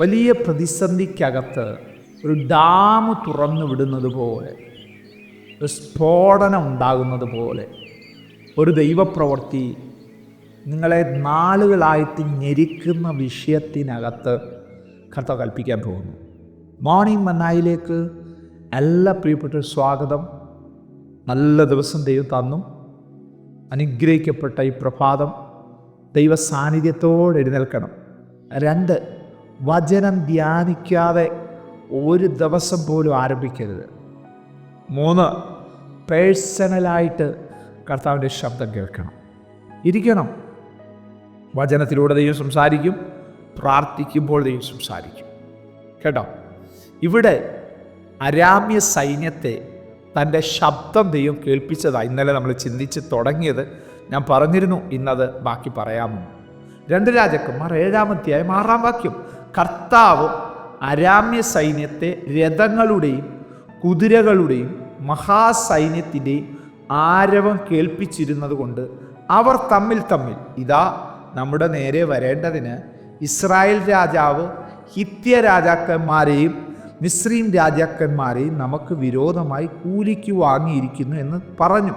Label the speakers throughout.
Speaker 1: വലിയ പ്രതിസന്ധിക്കകത്ത് ഒരു ഡാം തുറന്നു വിടുന്നത് പോലെ ഒരു സ്ഫോടനം ഉണ്ടാകുന്നത് പോലെ ഒരു ദൈവപ്രവൃത്തി നിങ്ങളെ നാളുകളായിട്ട് ഞെരിക്കുന്ന വിഷയത്തിനകത്ത് കർത്താവ് കൽപ്പിക്കാൻ പോകുന്നു. മോർണിംഗ് മന്നായിലേക്ക് എല്ലാ പ്രിയപ്പെട്ട സ്വാഗതം. നല്ല ദിവസം ദൈവം തന്നു. അനുഗ്രഹിക്കപ്പെട്ട ഈ പ്രഭാതം ദൈവ സാന്നിധ്യത്തോടെ എഴുന്നേൽക്കണം. രണ്ട് വചനം ധ്യാനിക്കാതെ ഒരു ദിവസം പോലും ആരംഭിക്കരുത്. മൂന്ന് പേഴ്സണലായിട്ട് കർത്താവിന്റെ ശബ്ദം കേൾക്കണം. ഇരിക്കണം. വചനത്തിലൂടെ ദൈവം സംസാരിക്കും പ്രാർത്ഥിക്കുമ്പോൾ ദൈവം സംസാരിക്കും. കേട്ടോ? ഇവിടെ അരാമ്യ സൈന്യത്തെ തന്റെ ശബ്ദം ദൈവം കേൾപ്പിച്ചതാണ് ഇന്നലെ നമ്മൾ ചിന്തിച്ച് തുടങ്ങിയത് ഞാൻ പറഞ്ഞിരുന്നു ഇന്നത് ബാക്കി പറയാമെന്ന്. രണ്ട് രാജാക്കന്മാർ ഏഴാം അധ്യായം ആറാം വാക്യം. കർത്താവ് അരാമ്യ സൈന്യത്തെ രഥങ്ങളുടെയും കുതിരകളുടെയും മഹാസൈന്യത്തിന്റെയും ആരവം കേൾപ്പിച്ചിരുന്നത് കൊണ്ട് അവർ തമ്മിൽ തമ്മിൽ ഇതാ നമ്മുടെ നേരെ വരേണ്ടതിന് ഇസ്രായേൽ രാജാവ് ഹിത്യ രാജാക്കന്മാരെയും മിസ്രീം രാജാക്കന്മാരെയും നമുക്ക് വിരോധമായി കൂലിക്ക് വാങ്ങിയിരിക്കുന്നു എന്ന് പറഞ്ഞു.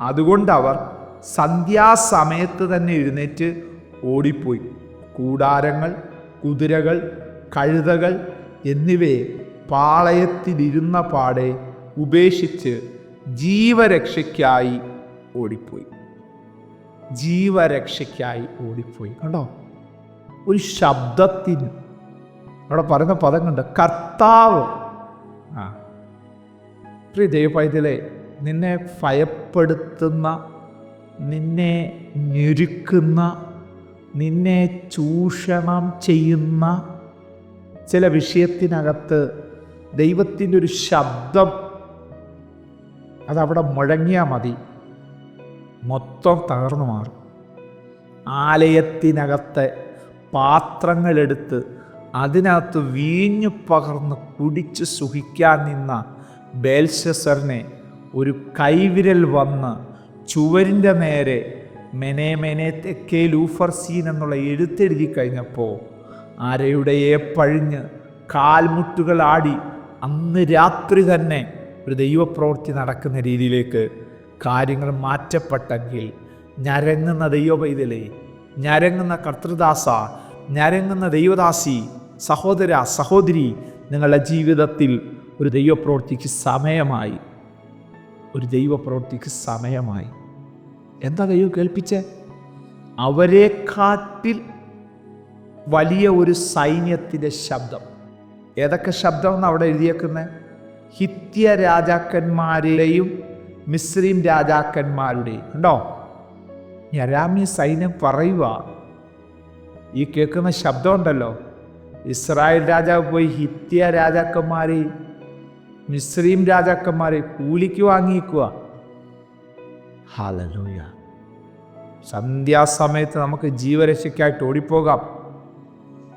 Speaker 1: അതുകൊണ്ട് അവർ സന്ധ്യാസമയത്ത് തന്നെ എഴുന്നേറ്റ് ഓടിപ്പോയി. കൂടാരങ്ങൾ കുതിരകൾ കഴുതകൾ എന്നിവയെ പാളയത്തിലിരുന്ന പാടെ ഉപേക്ഷിച്ച് ജീവരക്ഷയ്ക്കായി ഓടിപ്പോയി. ജീവരക്ഷയ്ക്കായി ഓടിപ്പോയി. കണ്ടോ? ഒരു ശബ്ദത്തിന് അവിടെ പറയുന്ന പദം കണ്ട് കർത്താവ്. ആ. ശ്രീ ദൈവപൈതലെ നിന്നെ ഭയപ്പെടുത്തുന്ന നിന്നെ ഞെരുക്കുന്ന നിന്നെ ചൂഷണം ചെയ്യുന്ന ചില വിഷയത്തിനകത്ത് ദൈവത്തിന്റെ ഒരു ശബ്ദം അതവിടെ മുഴങ്ങിയാൽ മതി. മൊത്തം തകർന്നു മാറും. ആലയത്തിനകത്തെ പാത്രങ്ങളെടുത്ത് അതിനകത്ത് വീഞ്ഞു പകർന്ന് കുടിച്ച് സുഖിക്കാൻ നിന്ന ബേൽഷസറിനെ ഒരു കൈവിരൽ വന്ന് ചുവരിന്റെ നേരെ മെനെ മെനെ തെക്കേ ലൂഫർസീൻ എന്നുള്ള എഴുത്തെഴുതി കഴിഞ്ഞപ്പോൾ ആരയുടെയെ പഴിഞ്ഞ് കാൽമുട്ടുകൾ ആടി അന്ന് രാത്രി തന്നെ ഒരു ദൈവപ്രവൃത്തി നടക്കുന്ന രീതിയിലേക്ക് കാര്യങ്ങൾ മാറ്റപ്പെട്ടെങ്കിൽ ഞരങ്ങുന്ന ദൈവപൈതലേ ഞരങ്ങുന്ന കർത്തൃദാസ ഞരങ്ങുന്ന ദൈവദാസി സഹോദര സഹോദരി നിങ്ങളുടെ ജീവിതത്തിൽ ഒരു ദൈവപ്രവൃത്തിക്ക് സമയമായി. ഒരു ദൈവപ്രവൃത്തിക്ക് സമയമായി. എന്താ ദൈവം കേൾപ്പിച്ചേ? അവരെക്കാട്ടിൽ വലിയ ഒരു സൈന്യത്തിന്റെ ശബ്ദം. ഏതൊക്കെ ശബ്ദം എന്ന് അവിടെ എഴുതിയേക്കുന്നത് ഹിത്യ രാജാക്കന്മാരുടെയും മിസ്ലിം രാജാക്കന്മാരുടെയും. ഉണ്ടോ ഞരാമി സൈന്യം പറയുക. ഈ കേൾക്കുന്ന ശബ്ദം ഉണ്ടല്ലോ ഇസ്രായേൽ രാജാവ് പോയി ഹിത്യ രാജാക്കന്മാരെയും മിസ്ലിം രാജാക്കന്മാരെ കൂലിക്ക് വാങ്ങിക്കുക ഹാലലൂയ. സന്ധ്യാസമയത്ത് നമുക്ക് ജീവരക്ഷയ്ക്കായിട്ട് ഓടിപ്പോകാം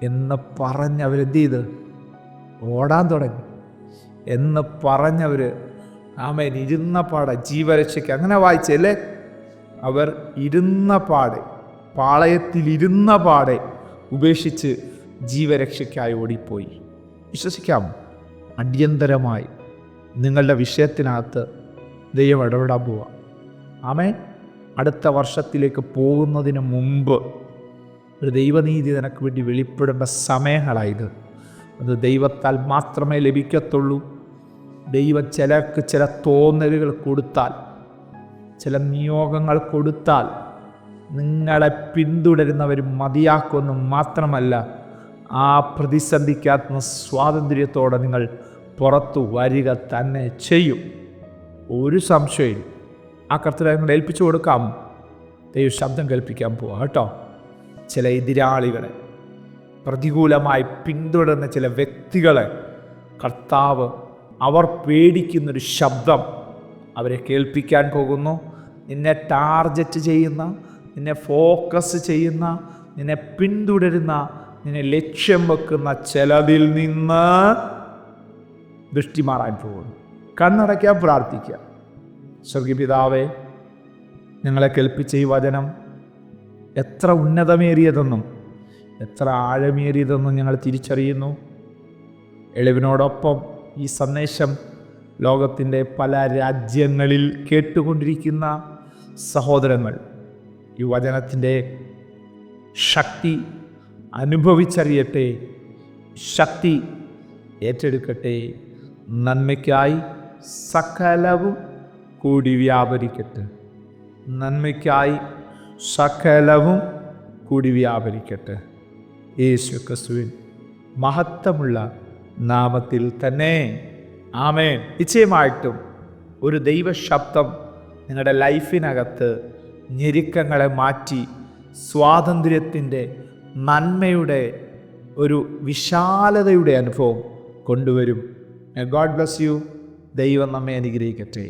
Speaker 1: എന്ന് പറഞ്ഞ് അവരെന്ത് ചെയ്ത്? ഓടാൻ തുടങ്ങി. എന്ന് പറഞ്ഞവർ ആമേൻ ഇരുന്ന പാടെ ജീവരക്ഷയ്ക്ക് അങ്ങനെ വായിച്ചല്ലേ അവർ ഇരുന്ന പാടെ പാളയത്തിൽ ഇരുന്ന പാടെ ഉപേക്ഷിച്ച് ജീവരക്ഷയ്ക്കായി ഓടിപ്പോയി. വിശ്വസിക്കാം അടിയന്തരമായി നിങ്ങളുടെ വിഷയത്തിനകത്ത് ദൈവം ഇടപെടാൻ പോവാം. ആമേ അടുത്ത വർഷത്തിലേക്ക് പോകുന്നതിന് മുമ്പ് ഒരു ദൈവനീതി നിനക്ക് വേണ്ടി വെളിപ്പെടേണ്ട സമയങ്ങളായത്. അത് ദൈവത്താൽ മാത്രമേ ലഭിക്കത്തുള്ളൂ. ദൈവം ചിലർക്ക് ചില തോന്നലുകൾ കൊടുത്താൽ ചില നിയോഗങ്ങൾ കൊടുത്താൽ നിങ്ങളെ പിന്തുടരുന്നവർ മതിയാക്കുമെന്ന് മാത്രമല്ല ആ പ്രതിസന്ധിക്കാത്ത സ്വാതന്ത്ര്യത്തോടെ നിങ്ങൾ പുറത്തു വരിക തന്നെ ചെയ്യും. ഒരു സംശയവും ആ കർത്തവ്യങ്ങൾ ഏൽപ്പിച്ചു കൊടുക്കാം. ദൈവ ശബ്ദം കേൾപ്പിക്കാൻ പോവാം കേട്ടോ? ചില എതിരാളികളെ പ്രതികൂലമായി പിന്തുടരുന്ന ചില വ്യക്തികളെ കർത്താവ് അവർ പേടിക്കുന്നൊരു ശബ്ദം അവരെ കേൾപ്പിക്കാൻ പോകുന്നു. നിന്നെ ടാർഗറ്റ് ചെയ്യുന്ന നിന്നെ ഫോക്കസ് ചെയ്യുന്ന നിന്നെ പിന്തുടരുന്ന നിന്നെ ലക്ഷ്യം വെക്കുന്ന ചിലതിൽ നിന്ന് ദൃഷ്ടി മാറാൻ പോകുന്നു. കണ്ണടയ്ക്കാൻ പ്രാർത്ഥിക്കുക. സ്വർഗീപിതാവേ ഞങ്ങളെ കേൾപ്പിച്ച ഈ വചനം എത്ര ഉന്നതമേറിയതെന്നും എത്ര ആഴമേറിയതെന്നും ഞങ്ങൾ തിരിച്ചറിയുന്നു. എളിവിനോടൊപ്പം ഈ സന്ദേശം ലോകത്തിന്റെ പല രാജ്യങ്ങളിൽ കേട്ടുകൊണ്ടിരിക്കുന്ന സഹോദരങ്ങൾ ഈ വചനത്തിന്റെ ശക്തി അനുഭവിച്ചറിയട്ടെ ശക്തി ഏറ്റെടുക്കട്ടെ. നന്മയ്ക്കായി സകലവും കൂടി വ്യാപരിക്കട്ടെ. നന്മയ്ക്കായി സകലവും കൂടി വ്യാപരിക്കട്ടെ. യേശു ക്രിസ്തുവിൻ മഹത്വമുള്ള നാമത്തിൽ തന്നെ. ആമേൻ. നിശ്ചയമായിട്ടും ഒരു ദൈവശബ്ദം നിങ്ങളുടെ ലൈഫിനകത്ത് ഞെരുക്കങ്ങളെ മാറ്റി സ്വാതന്ത്ര്യത്തിന്റെ നന്മയുടെ ഒരു വിശാലതയുടെ അനുഭവം കൊണ്ടുവരും. ഗോഡ് ബ്ലസ് യു ദൈവം നമ്മെ അനുഗ്രഹിക്കട്ടെ.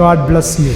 Speaker 2: God bless you